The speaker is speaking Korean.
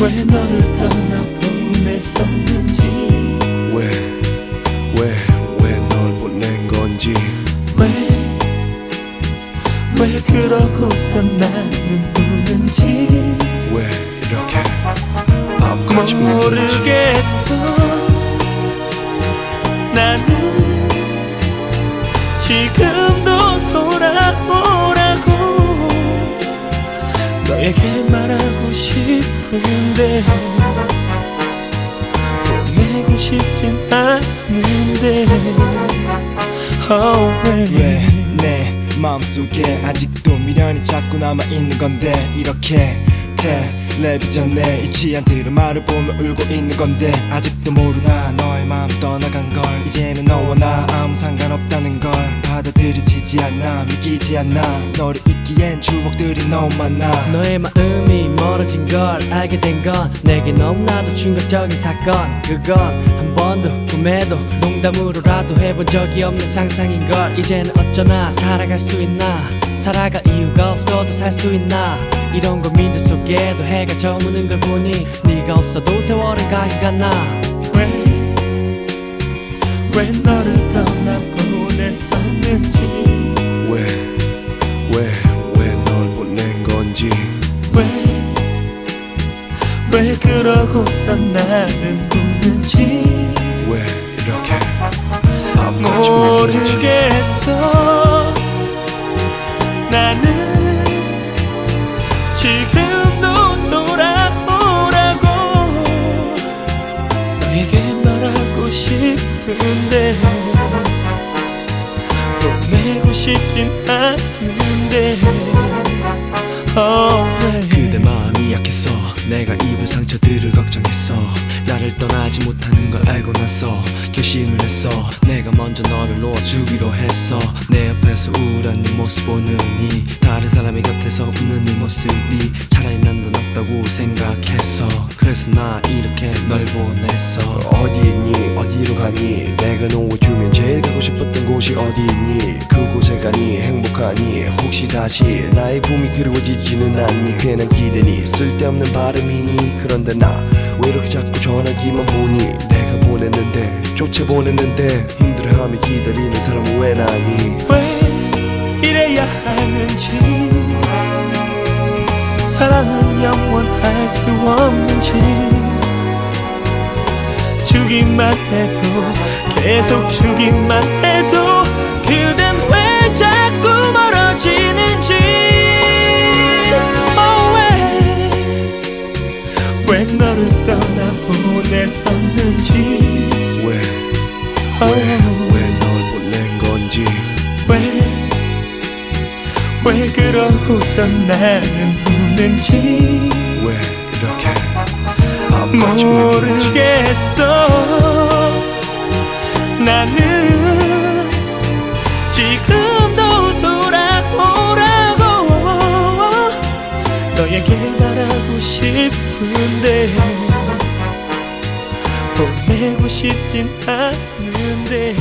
왜 너를 떠나 보냈었는지? 왜, 왜, 왜 널 보낸 건지? 왜, 왜 그러고서 나는 우는지? 왜 이렇게 울는지 모르겠어. 나는 지금도 돌아오라고. 너에게 싶은데 보내고 싶진 않은데. Oh, 왜왜내 마음속에 아직도 미련이 자꾸 남아있는 건데? 이렇게 텔레비전에 이 취한들의 말을 보며 울고 있는 건데? 아직도 모르나 너의 마음 않아. 믿기지 않아. 너를 잊기엔 추억들이 너무 많아. 너의 마음이 멀어진 걸 알게 된 건 내게 너무나도 충격적인 사건. 그건 한 번도 꿈에도 농담으로라도 해본 적이 없는 상상인 걸. 이제는 어쩌나 살아갈 수 있나? 살아갈 이유가 없어도 살 수 있나? 이런 고민들 속에도 해가 저무는 걸 보니 네가 없어도 세월은 가기 같나? 왜, 왜 너를 그러고서 나는 우는지 왜 이렇게 모르겠어. 나는 지금도 돌아오라고 너에게 말하고 싶은데 보내고 싶진 않은데. oh, 상처들을 걱정했어. 나를 떠나지 못하는 걸 알고 나서 결심을 했어. 내가 먼저 너를 놓아주기로 했어. 내 옆에서 우울한 네 모습 보느니 다른 사람의 곁에서 웃는 네 모습이 차라리 난 더 낫다고 생각했어. 그래서 나 이렇게 널 보냈어. 어디 있니? 어디로 가니? 내가 놓아주면 가고 싶었던 곳이 어디 있니? 그곳에 가니? 행복하니? 혹시 다시 나의 봄이 그리워지지는 않니? 괜한 기대니? 쓸데없는 바람이니? 그런데 나 왜 이렇게 자꾸 전화기만 보니? 내가 보냈는데 쫓아 보냈는데 힘들어하며 기다리는 사람은 왜 나니? 왜 이래야 하는지 사랑은 영원할 수 없는지 주기만 해도 계속 주기만 해도 그댄 왜 자꾸 멀어지는지. Oh, 왜, 왜 너를 떠나 보냈었는지. 왜? oh. 왜왜널 보낸 건지. 왜, 왜 그러고서 나는 우는지. 왜 이렇게 모르겠어. 나는 지금도 돌아오라고 너에게 말하고 싶은데 보내고 싶진 않은데